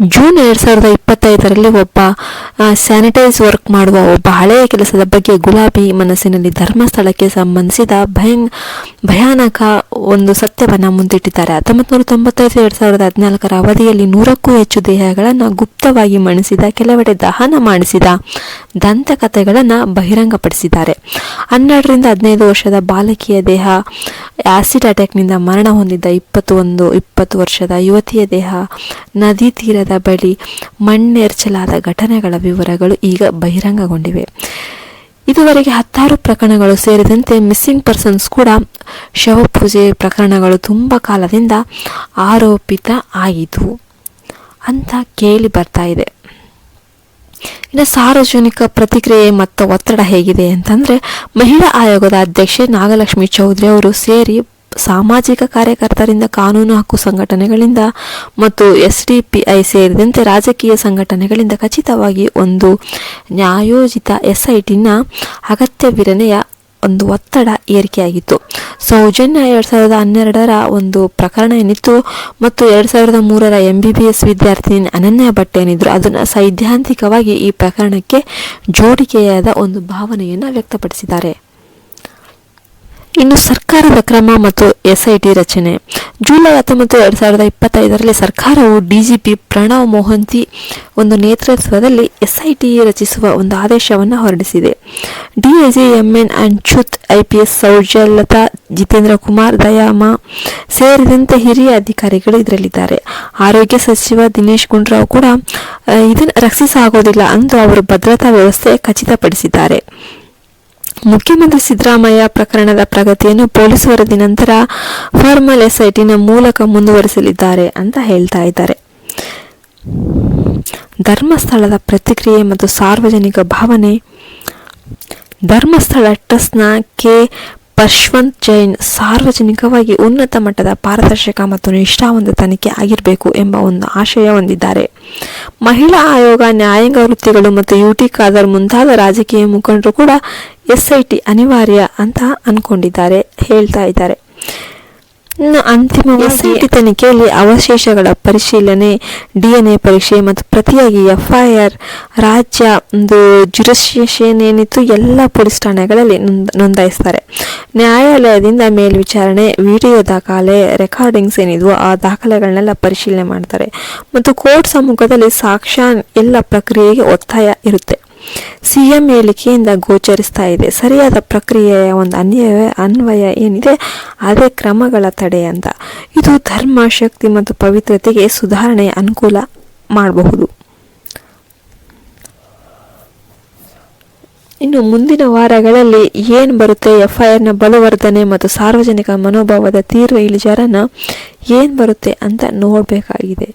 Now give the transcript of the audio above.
June ಎರಡು ಸಾವಿರದ ಇಪ್ಪತ್ತೈದರಲ್ಲಿ ಒಬ್ಬ ಸ್ಯಾನಿಟೈಸ್ ವರ್ಕ್ ಮಾಡುವ ಒಬ್ಬ ಹಳೆಯ ಕೆಲಸದ ಬಗ್ಗೆ ಗುಲಾಬಿ ಮನಸ್ಸಿನಲ್ಲಿ ಧರ್ಮಸ್ಥಳಕ್ಕೆ ಸಂಬಂಧಿಸಿದ ಭಯಂ, ಭಯಾನಕ ಒಂದು ಸತ್ಯವನ್ನು ಮುಂದಿಟ್ಟಿದ್ದಾರೆ. ಹತ್ತೊಂಬತ್ತು ನೂರ ತೊಂಬತ್ತೈದು ಎರಡು ಸಾವಿರದ ಹದಿನಾಲ್ಕರ ಅವಧಿಯಲ್ಲಿ ನೂರಕ್ಕೂ ಹೆಚ್ಚು ದೇಹಗಳನ್ನು ಗುಪ್ತವಾಗಿ ಮಣಿಸಿದ, ಕೆಲವೆಡೆ ದಹನ ಮಾಡಿಸಿದ ದಂತಕಥೆಗಳನ್ನು ಬಹಿರಂಗಪಡಿಸಿದ್ದಾರೆ. ಹನ್ನೆರಡರಿಂದ ಹದಿನೈದು ವರ್ಷದ ಬಾಲಕಿಯ ದೇಹ ಆಸಿಡ್ ಅಟ್ಯಾಕ್ನಿಂದ ಮರಣ ಹೊಂದಿದ್ದ ಇಪ್ಪತ್ತು ಒಂದು ಇಪ್ಪತ್ತು ವರ್ಷದ ಯುವತಿಯ ದೇಹ, ನದಿ ತೀರದ ಬಳಿ ಮಣ್ಣೆರ್ಚಲಾದ ಘಟನೆಗಳ ವಿವರಗಳು ಈಗ ಬಹಿರಂಗಗೊಂಡಿವೆ. ಇದುವರೆಗೆ ಹತ್ತಾರು ಪ್ರಕರಣಗಳು ಸೇರಿದಂತೆ ಮಿಸ್ಸಿಂಗ್ ಪರ್ಸನ್ಸ್ ಕೂಡ ಶವಪೂಜೆ ಪ್ರಕರಣಗಳು ತುಂಬ ಕಾಲದಿಂದ ಆರೋಪಿತ ಆಯಿತು ಅಂತ ಕೇಳಿ ಬರ್ತಾ ಇದೆ. ಇನ್ನು ಸಾರ್ವಜನಿಕ ಪ್ರತಿಕ್ರಿಯೆ ಮತ್ತು ಒತ್ತಡ ಹೇಗಿದೆ ಅಂತಂದ್ರೆ ಮಹಿಳಾ ಆಯೋಗದ ಅಧ್ಯಕ್ಷೆ ನಾಗಲಕ್ಷ್ಮಿ ಚೌಧರಿ ಅವರು ಸೇರಿ ಸಾಮಾಜಿಕ ಕಾರ್ಯಕರ್ತರಿಂದ ಕಾನೂನು ಹಕ್ಕು ಸಂಘಟನೆಗಳಿಂದ ಮತ್ತು ಎಸ್ ಡಿ ಪಿ ಐ ಸೇರಿದಂತೆ ರಾಜಕೀಯ ಸಂಘಟನೆಗಳಿಂದ ಖಚಿತವಾಗಿ ಒಂದು ನ್ಯಾಯೋಜಿತ ಎಸ್ ಐ ಟಿನ ಅಗತ್ಯವಿರನೆಯ ಒಂದು ಒತ್ತಡ ಏರಿಕೆಯಾಗಿತ್ತು. ಸೌಜನ್ಯ ಎರಡು ಸಾವಿರದ ಹನ್ನೆರಡರ ಒಂದು ಪ್ರಕರಣ ಏನಿತ್ತು ಮತ್ತು ಎರಡು ಸಾವಿರದ ಮೂರರ ಎಂ ಬಿ ಬಿ ಎಸ್ ವಿದ್ಯಾರ್ಥಿನಿ ಅನನ್ಯ ಭಟ್ ಏನಿದ್ರು, ಅದನ್ನು ಸೈದ್ಧಾಂತಿಕವಾಗಿ ಈ ಪ್ರಕರಣಕ್ಕೆ ಜೋಡಿಕೆಯಾದ ಒಂದು ಭಾವನೆಯನ್ನು ವ್ಯಕ್ತಪಡಿಸಿದ್ದಾರೆ. ಇನ್ನು ಸರ್ಕಾರದ ಕ್ರಮ ಮತ್ತು ಎಸ್ಐಟಿ ರಚನೆ. ಜುಲೈ ಹತ್ತೊಂಬತ್ತು, ಎರಡು ಸಾವಿರದ ಇಪ್ಪತ್ತೈದರಲ್ಲಿ ಸರ್ಕಾರವು ಡಿಜಿಪಿ ಪ್ರಣವ್ ಮೋಹಂತಿ ಒಂದು ನೇತೃತ್ವದಲ್ಲಿ ಎಸ್ಐಟಿ ರಚಿಸುವ ಒಂದು ಆದೇಶವನ್ನು ಹೊರಡಿಸಿದೆ. ಡಿಐಜಿ ಎಂಎನ್ ಅಂಚುತ್ ಐಪಿಎಸ್ ಸೌಜಲತಾ, ಜಿತೇಂದ್ರ ಕುಮಾರ್, ದಯಾಮ ಸೇರಿದಂತೆ ಹಿರಿಯ ಅಧಿಕಾರಿಗಳು ಇದರಲ್ಲಿದ್ದಾರೆ. ಆರೋಗ್ಯ ಸಚಿವ ದಿನೇಶ್ ಗುಂಡ್ರಾವ್ ಕೂಡ ಇದನ್ನು ರಕ್ಷಿಸಾಗೋದಿಲ್ಲ ಎಂದು ಅವರು ಭದ್ರತಾ ವ್ಯವಸ್ಥೆ ಖಚಿತಪಡಿಸಿದ್ದಾರೆ. ಮುಖ್ಯಮಂತ್ರಿ ಸಿದ್ದರಾಮಯ್ಯ ಪ್ರಕರಣದ ಪ್ರಗತಿಯನ್ನು ಪೊಲೀಸ್ ವರದಿ ನಂತರ ಫಾರ್ಮಲ್ ಎಸ್ಐಟಿನ ಮೂಲಕ ಮುಂದುವರಿಸಲಿದ್ದಾರೆ ಅಂತ ಹೇಳ್ತಾ ಇದ್ದಾರೆ. ಧರ್ಮಸ್ಥಳದ ಪ್ರತಿಕ್ರಿಯೆ ಮತ್ತು ಸಾರ್ವಜನಿಕ ಭಾವನೆ. ಧರ್ಮಸ್ಥಳ ಟ್ರಸ್ಟ್ನ ಕೆ ಪಶ್ವಂತ್ ಜೈನ್ ಸಾರ್ವಜನಿಕವಾಗಿ ಉನ್ನತ ಮಟ್ಟದ ಪಾರದರ್ಶಕ ಮತ್ತು ನಿಷ್ಠಾವಂತ ತನಿಖೆ ಆಗಿರಬೇಕು ಎಂಬ ಒಂದು ಆಶಯ ಹೊಂದಿದ್ದಾರೆ. ಮಹಿಳಾ ಆಯೋಗ, ನ್ಯಾಯಾಂಗ ವೃತ್ತಿಗಳು ಮತ್ತು ಯುಟಿ ಖಾದರ್ ಮುಂತಾದ ರಾಜಕೀಯ ಮುಖಂಡರು ಕೂಡ ಎಸ್ಐಟಿ ಅನಿವಾರ್ಯ ಅಂತ ಅನ್ಕೊಂಡಿದ್ದಾರೆ, ಹೇಳ್ತಾ ಇದ್ದಾರೆ. ಇನ್ನು ಅಂತಿಮವಾಗಿ ಎಸ್ಐಟಿ ತನಿಖೆಯಲ್ಲಿ ಅವಶೇಷಗಳ ಪರಿಶೀಲನೆ ಡಿಎನ್ಎ ಪರೀಕ್ಷೆ ಮತ್ತು ಪ್ರತಿಯಾಗಿ ಎಫ್ಐಆರ್ ರಾಜ್ಯ ಒಂದು ಜುರಿಸ್ಡಿಕ್ಷನ್ ಏನಿತ್ತು ಎಲ್ಲ ಪೊಲೀಸ್ ಠಾಣೆಗಳಲ್ಲಿ ನೋಂದ- ನೋಂದಾಯಿಸ್ತಾರೆ. ನ್ಯಾಯಾಲಯದಿಂದ ಮೇಲ್ವಿಚಾರಣೆ ವಿಡಿಯೋ ದಾಖಲೆ ರೆಕಾರ್ಡಿಂಗ್ಸ್ ಏನಿದ್ವು ಆ ದಾಖಲೆಗಳನ್ನೆಲ್ಲ ಪರಿಶೀಲನೆ ಮಾಡ್ತಾರೆ. ಮತ್ತು ಕೋರ್ಟ್ ಸಮ್ಮುಖದಲ್ಲಿ ಸಾಕ್ಷ್ಯ ಎಲ್ಲ ಪ್ರಕ್ರಿಯೆಗೆ ಒತ್ತಾಯ ಇರುತ್ತೆ. ಸಿಎಂ ಹೇಳಿಕೆಯಿಂದ ಗೋಚರಿಸ್ತಾ ಇದೆ. ಸರಿಯಾದ ಪ್ರಕ್ರಿಯೆಯ ಒಂದು ಅನ್ಯ ಅನ್ವಯ ಏನಿದೆ? ಅದೇ ಕ್ರಮಗಳ ತಡೆ ಅಂತ. ಇದು ಧರ್ಮ, ಶಕ್ತಿ ಮತ್ತು ಪವಿತ್ರತೆಗೆ ಸುಧಾರಣೆ ಅನುಕೂಲ ಮಾಡಬಹುದು. ಇನ್ನು ಮುಂದಿನ ವಾರಗಳಲ್ಲಿ ಏನು ಬರುತ್ತೆ? ಎಫ್ ಐ ಆರ್ನ ಬಲವರ್ಧನೆ ಮತ್ತು ಸಾರ್ವಜನಿಕ ಮನೋಭಾವದ ತೀವ್ರ ಇಳಿಜಾರನ್ನು ಏನು ಬರುತ್ತೆ ಅಂತ ನೋಡಬೇಕಾಗಿದೆ.